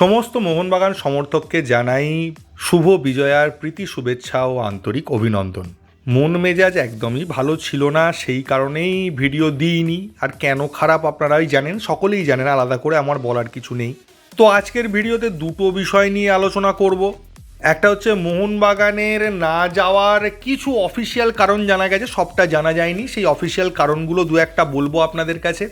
সমস্ত মোহনবাগান সমর্থককে জানাই শুভ বিজয়ার প্রীতি, শুভেচ্ছা ও আন্তরিক অভিনন্দন। মন মেজাজ একদমই ভালো ছিল না, সেই কারণেই ভিডিও দিইনি। আর কেন খারাপ আপনারাই জানেন, সকলেই জানেন, আলাদা করে আমার বলার কিছু নেই। তো আজকের ভিডিওতে দুটো বিষয় নিয়ে আলোচনা করব। একটা হচ্ছে মোহনবাগানের না যাওয়ার কিছু অফিসিয়াল কারণ জানা গেছে, সবটা জানা যায়নি। সেই অফিসিয়াল কারণগুলো দু একটা বলব আপনাদের কাছে।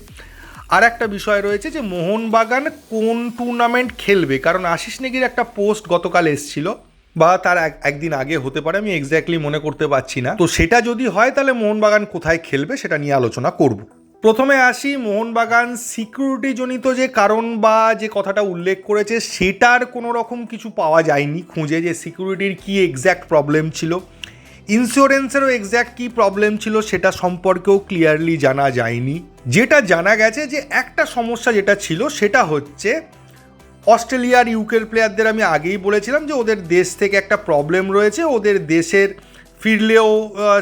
আর একটা বিষয় রয়েছে যে মোহনবাগান কোন টুর্নামেন্ট খেলবে? কারণ আশিস নেগির একটা পোস্ট গতকাল এসছিল, বা তার এক- একদিন আগে হতে পারে, আমি এক্স্যাক্টলি মনে করতে পারছি না। তো সেটা যদি হয়, তাহলে মোহনবাগান কোথায় খেলবে সেটা নিয়ে আলোচনা করব। প্রথমে আসি মোহনবাগান সিকিউরিটি জনিত যে কারণ বা যে কথাটা উল্লেখ করেছে, সেটার কোনো রকম কিছু পাওয়া যায়নি। খুঁজে যে সিকিউরিটির কি এক্স্যাক্ট প্রবলেম ছিল। ইন্স্যুরেন্সেরও এক্স্যাক্ট কী প্রবলেম ছিল সেটা সম্পর্কেও ক্লিয়ারলি জানা যায়নি। যেটা জানা গেছে যে একটা সমস্যা যেটা ছিল সেটা হচ্ছে, অস্ট্রেলিয়ার ইউকের প্লেয়ারদের আমি আগেই বলেছিলাম যে ওদের দেশ থেকে একটা প্রবলেম রয়েছে, ওদের দেশের ফিরলেও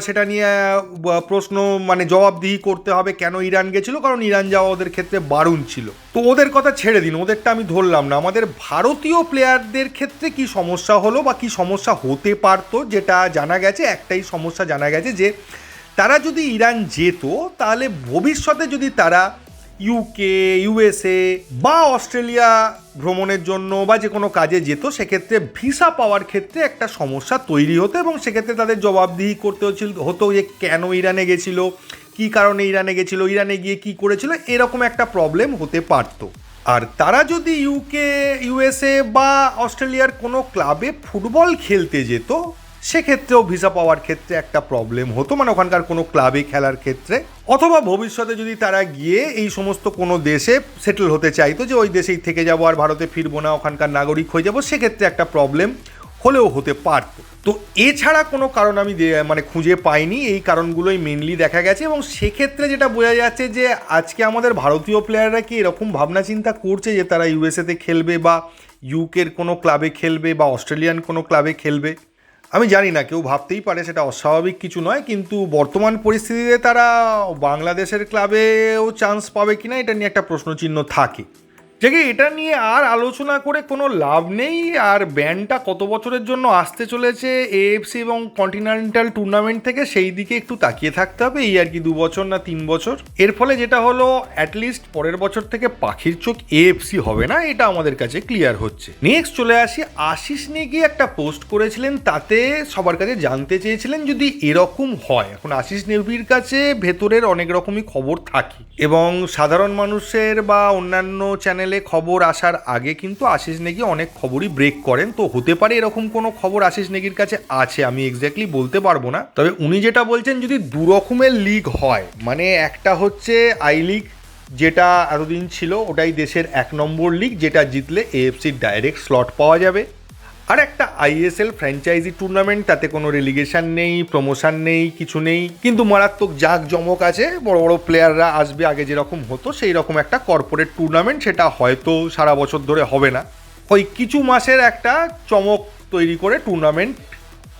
সেটা নিয়ে প্রশ্ন মানে জবাবদিহি করতে হবে কেন ইরান গেছিল? কারণ ইরান যাওয়া ওদের ক্ষেত্রে বারণ ছিল। তো ওদের কথা ছেড়ে দিন, ওদেরটা আমি ধরলাম না। আমাদের ভারতীয় প্লেয়ারদের ক্ষেত্রে কি সমস্যা হলো বা কি সমস্যা হতে পারতো, যেটা জানা গেছে, একটাই সমস্যা জানা গেছে যে, তারা যদি ইরান যেত, তাহলে ভবিষ্যতে যদি তারা ইউকে ইউএসএ বা অস্ট্রেলিয়া ভ্রমণের জন্য বা যে কোনো কাজে যেত, সেক্ষেত্রে ভিসা পাওয়ার ক্ষেত্রে একটা সমস্যা তৈরি হতো এবং সেক্ষেত্রে তাদের জবাবদিহি করতে হচ্ছিল, হতো যে কেন ইরানে গেছিল, কী কারণে ইরানে গেছিল, ইরানে গিয়ে কি করেছিল, এরকম একটা প্রবলেম হতে পারতো। আর তারা যদি ইউকে ইউএসএ বা অস্ট্রেলিয়ার কোনো ক্লাবে ফুটবল খেলতে যেত সেক্ষেত্রেও ভিসা পাওয়ার ক্ষেত্রে একটা প্রবলেম হতো মানে ওখানকার কোনো ক্লাবে খেলার ক্ষেত্রে। অথবা ভবিষ্যতে যদি তারা গিয়ে এই সমস্ত কোনো দেশে সেটেল হতে চাইতো যে ওই দেশেই থেকে যাব আর ভারতে ফিরবো না, ওখানকার নাগরিক হয়ে যাব, সেক্ষেত্রে একটা প্রবলেম হলেও হতে পারত। তো এছাড়া কোনো কারণ আমি মানে খুঁজে পাইনি, এই কারণগুলোই মেনলি দেখা গেছে এবং সেক্ষেত্রে যেটা বোঝা যাচ্ছে যে আজকে আমাদের ভারতীয় প্লেয়াররা কি এরকম ভাবনা চিন্তা করছে যে তারা ইউএসএতে খেলবে বা ইউকের কোনো ক্লাবে খেলবে বা অস্ট্রেলিয়ান কোনো ক্লাবে খেলবে? আমি জানি না, কেউ ভাবতেই পারে সেটা অস্বাভাবিক কিছু নয়, কিন্তু বর্তমান পরিস্থিতিতে তারা বাংলাদেশের ক্লাবেও চান্স পাবে কিনা এটা নিয়ে একটা প্রশ্নচিহ্ন থাকে। দেখে এটা নিয়ে আর আলোচনা করে কোনো লাভ নেই। আর ব্যান্ডটা কত বছরের জন্য আসতে চলেছে এএফসি এবং কন্টিনেন্টাল টুর্নামেন্ট থেকে সেই দিকে একটু তাকিয়ে থাকতে হবে, এই আর কি দু বছর না তিন বছর। এর ফলে যেটা হলো অ্যাটলিস্ট পরের বছর থেকে পাখির চোখ এএফসি হবে না, এটা আমাদের কাছে ক্লিয়ার হচ্ছে। নেক্সট চলে আসি, আশিস নেগি একটা পোস্ট করেছিলেন, তাতে সবার কাছে জানতে চেয়েছিলেন যদি এরকম হয়। এখন আশিস নেগির কাছে ভেতরের অনেক রকমই খবর থাকে। এবং সাধারণ মানুষের বা অন্যান্য চ্যানেলে খবর আসার আগে কিন্তু আশিস নেগি অনেক খবরই ব্রেক করেন। তো হতে পারে এরকম কোনো খবর আশিস নেগির কাছে আছে, আমি এক্স্যাক্টলি বলতে পারব না। তবে উনি যেটা বলছেন, যদি দু রকমের লিগ হয় মানে একটা হচ্ছে আই লিগ যেটা এতদিন ছিল, ওটাই দেশের এক নম্বর লিগ যেটা জিতলে এএফসির ডাইরেক্ট স্লট পাওয়া যাবে। আর একটা আইএসএল ফ্র্যাঞ্চাইজি টুর্নামেন্ট, তাতে কোনো রেলিগেশন নেই প্রমোশন নেই, কিছু নেই। কিন্তু মারাত্মক জাঁক জমক আছে। বড় বড় প্লেয়াররা আসবে আগে যেরকম হতো সেই রকম একটা কর্পোরেট টুর্নামেন্ট সেটা হয়তো সারা বছর ধরে হবে না। ওই কিছু মাসের একটা চমক তৈরি করে টুর্নামেন্ট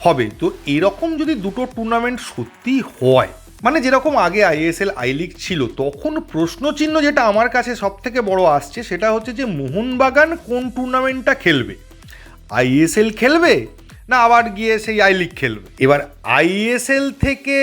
হবে। তো এরকম যদি দুটো টুর্নামেন্ট সত্যি হয় মানে যেরকম আগে আইএসএল আই লিগ ছিল, তখন প্রশ্নচিহ্ন যেটা আমার কাছে সব থেকে বড় আসছে, সেটা হচ্ছে যে মোহনবাগান কোন টুর্নামেন্টটা খেলবে? আইএসএল খেলবে না আবার গিয়ে সেই আই লিগ খেলবে? এবার আইএসএল থেকে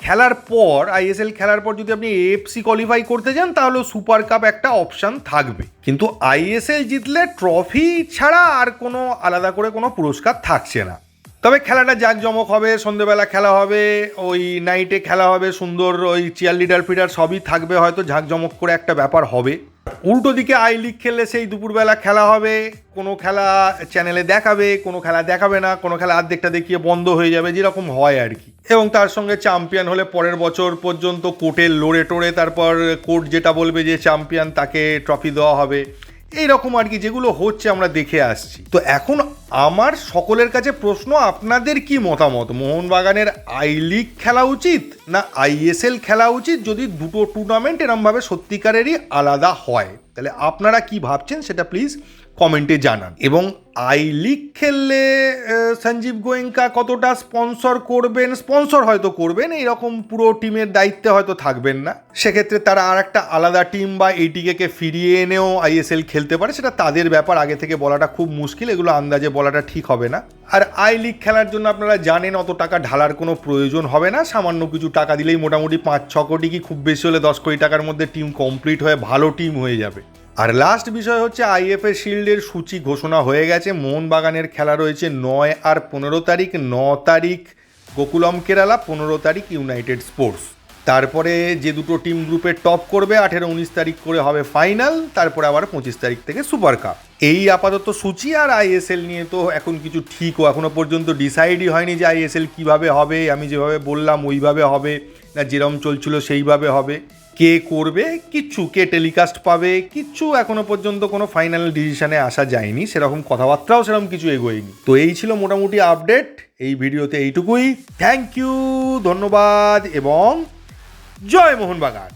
খেলার পর, আইএসএল খেলার পর যদি আপনি এএফসি কোয়ালিফাই করতে যান, তাহলে সুপার কাপ একটা অপশান থাকবে। কিন্তু আইএসএল জিতলে ট্রফি ছাড়া আর কোনো আলাদা করে কোনো পুরস্কার থাকছে না। তবে খেলাটা জাঁকজমক হবে, সন্ধেবেলা খেলা হবে, ওই নাইটে খেলা হবে, সুন্দর ওই চেয়ার লিডার ফিডার সবই থাকবে, হয়তো ঝাঁকজমক করে একটা ব্যাপার হবে। উল্টো দিকে আই লিগ খেললে সেই দুপুরবেলা খেলা হবে, কোনো খেলা চ্যানেলে দেখাবে, কোনো খেলা দেখাবে না, কোনো খেলা অর্ধেকটা দেখিয়ে বন্ধ হয়ে যাবে, যেরকম হয় আর কি। এবং তার সঙ্গে চ্যাম্পিয়ন হলে পরের বছর পর্যন্ত কোর্টে লড়ে টোড়ে তারপর কোর্ট যেটা বলবে যে চ্যাম্পিয়ন তাকে ট্রফি দেওয়া হবে, এইরকম আর কি যেগুলো হচ্ছে আমরা দেখে আসছি। তো এখন আমার সকলের কাছে প্রশ্ন, আপনাদের কি মতামত? মোহনবাগানের আই লিগ খেলা উচিত না আইএসএল খেলা উচিত যদি দুটো টুর্নামেন্ট এরমভাবে সত্যিকারেরই আলাদা হয়? তাহলে আপনারা কি ভাবছেন সেটা প্লিজ কমেন্টে জানান। এবং আই লিগ খেললে সঞ্জীব গোয়েঙ্কা কতটা স্পন্সর করবেন? স্পন্সর হয়তো করবেন, এইরকম পুরো টিমের দায়িত্বে হয়তো থাকবেন না। সেক্ষেত্রে তারা আর একটা আলাদা টিম বা এইটিকে ফিরিয়ে এনেও আইএসএল খেলতে পারে, সেটা তাদের ব্যাপার। আগে থেকে বলাটা খুব মুশকিল, এগুলো আন্দাজে বলাটা ঠিক হবে না। আর আই লিগ খেলার জন্য আপনারা জানেন, অত টাকা ঢালার কোনো প্রয়োজন হবে না। সামান্য কিছু টাকা দিলেই মোটামুটি পাঁচ ছ কোটি কি খুব বেশি হলে দশ কোটি টাকার মধ্যে টিম কমপ্লিট হয়ে ভালো টিম হয়ে যাবে। আর লাস্ট বিষয় হচ্ছে আইএফএ শিল্ডের সূচি ঘোষণা হয়ে গেছে। মোহনবাগানের খেলা রয়েছে নয় আর পনেরো তারিখ, ন তারিখ গোকুলম কেরালা, পনেরো তারিখ ইউনাইটেড স্পোর্টস তারপরে যে দুটো টিম গ্রুপে টপ করবে, আঠেরো, উনিশ তারিখ করে হবে ফাইনাল তারপরে আবার পঁচিশ তারিখ থেকে সুপার কাপ এই আপাতত সূচি আর আইএসএল নিয়ে তো এখন কিছু ঠিকও এখনও পর্যন্ত ডিসাইডই হয়নি যে আইএসএল কীভাবে হবে, আমি যেভাবে বললাম ওইভাবে হবে, না যেরম চলছিল সেইভাবে হবে। কে করবে, কিচ্ছু, কে টেলিকাস্ট পাবে, কিচ্ছু এখনও পর্যন্ত কোনো ফাইনাল ডিসিশনে আসা যায়নি, সেরকম কথাবার্তাও সেরকম কিছু এগোয়নি। তো এই ছিল মোটামুটি আপডেট এই ভিডিওতে এইটুকুই। থ্যাংক ইউ ধন্যবাদ, এবং জয় মোহনবাগান।